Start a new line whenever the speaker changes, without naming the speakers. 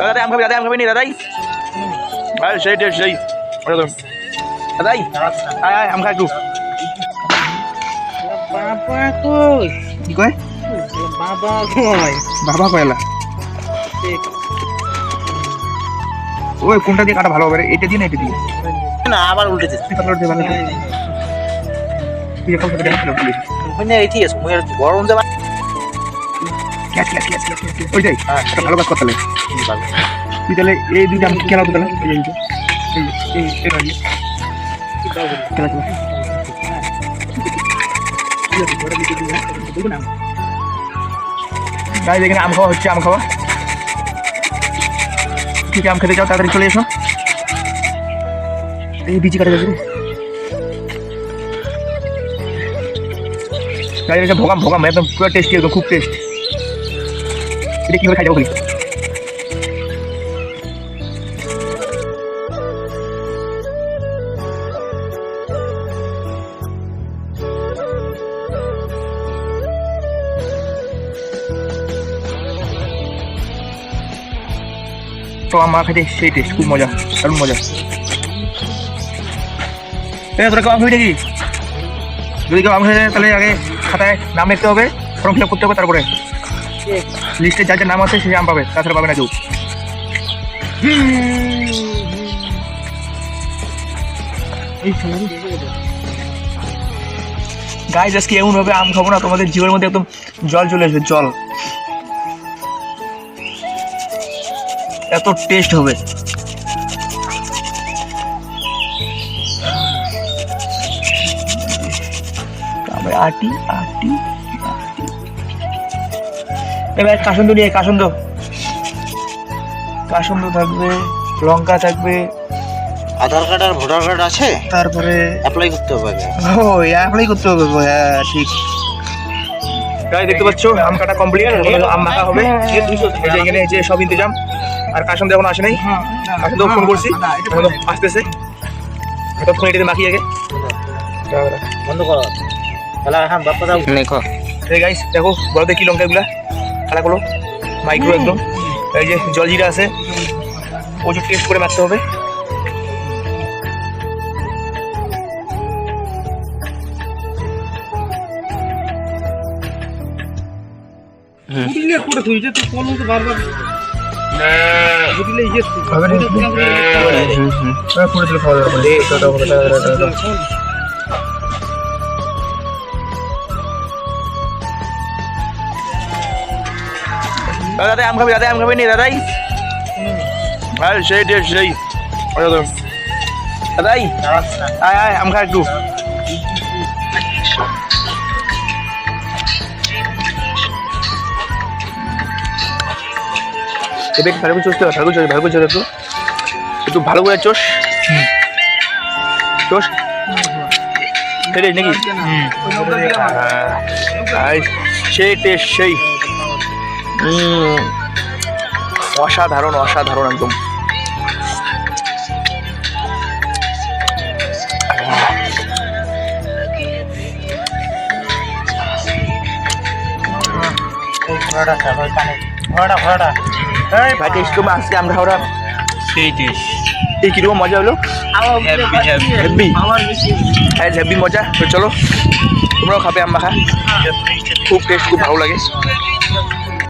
দাদাই আম খাবি দাদাই আম খাবি নি দাদাই আরে সেই টেস্ট সেই। দাদাই আয় আয় আম খা একটু
বাবা কই?
কি কয়?
বাবা কই?
বাবা কয়লা ওই কোনটা দিয়ে কাটা ভালো হবে রে? এটা দিয়ে না এটা দিয়ে?
না আবার উল্টে
তুই পাতলা দিয়ে ভালো তুই এখন থেকে দেখো প্লিজ
মানে এই ঠিক আছে গরম যাবা
catch catch catch catch catch ওই যাই
হ্যাঁ।
একটা ভালো কাজ করতে হবে। তুই তাহলে এই দুইটা আমি খেলা তো তাহলে। এই যে, এই এই এই এই খেলা খেলা। গাইজ এখানে আম খাওয়া হচ্ছে, আম খাওয়া। ঠিক আম খেতে চাও, তাড়াতাড়ি চলে এসো। এই বিচি কাটা যাবে। এটা ভোগাম ভোগাম, একদম পুরো টেস্টি একদম খুব টেস্ট এটা কীভাবে খাই যাব খালি তো আমার খাইতে সেই টেস্ট খুব মজা, দারুণ মজা। তোরা কেউ আম নাকি যদি কেউ আম খাই তাহলে আগে খাতায় নাম লিখতে হবে ফর্ম ফিল আপ করতে হবে, তারপরে। লিস্টে যার নাম আছে সে আম পাবে, তাছাড়া পাবে না কেউ। গাইজ আজকে এমন হবে, আম খাব না, তোমাদের জীবনের মধ্যে একদম জল চলে আসবে, জল। এত টেস্ট হবে। আটি আটি। এবার কাসন্দ নিয়ে কাসন্দ। কাসন্দ থাকবে লঙ্কা থাকবে।
আধার কার্ড আর ভোটার কার্ড আছে?
তারপরে
অ্যাপ্লাই করতে হবে
ও অ্যাপ্লাই করতে হবে গো, হ্যাঁ ঠিক। গাই দেখতে পাচ্ছ আম কাটা কমপ্লিট আম মাখা হবে। এই যে এখানে এই যে সব ইন্তজাম। আর কাসন্দ এখন আসে নাই। কাসন্দ ফোন করছি। এখন আসতেছে। ততক্ষণ এটাতে মাখি আগে।
বন্ধ করো। তাহলে হ্যাঁ বাপ্পা দাও
দেখো এই গাইস দেখো বড়দের কি লঙ্কা এগুলা মাইক্রো একদম। এই যে জলজিরা আছে প্রচুর টেস্ট করে মারতে হবে।
দিলে করে তুই? যে তুই কোন তো বারবার। দিলে ইয়ে
হবে না? হ্যাঁ, করে দিলে খাওয়া যাবে দাদাই আম খাবি দাদাই আম খাবি নি দাদাই? আর সেই টেস্ট সেই। দাদাই আয় আয় আম খা একটু। এবার ভালো করে চষতে ভালো করে ভালো করে চষ একটু। একটু ভালো করে চষ। চষ। নাকি? সেই টেস্ট সেই। অসাধারণ অসাধারণ একদম।
এই
ভাই টেস্ট করব আজকে আমরা ওরা?
সেই ডিশ
এই কীরকম মজা হলো?
হ্যাপি
হ্যাঁ মজা। তো চলো তোমরাও খাবে আম মাখা খুব টেস্ট খুব ভালো লাগে।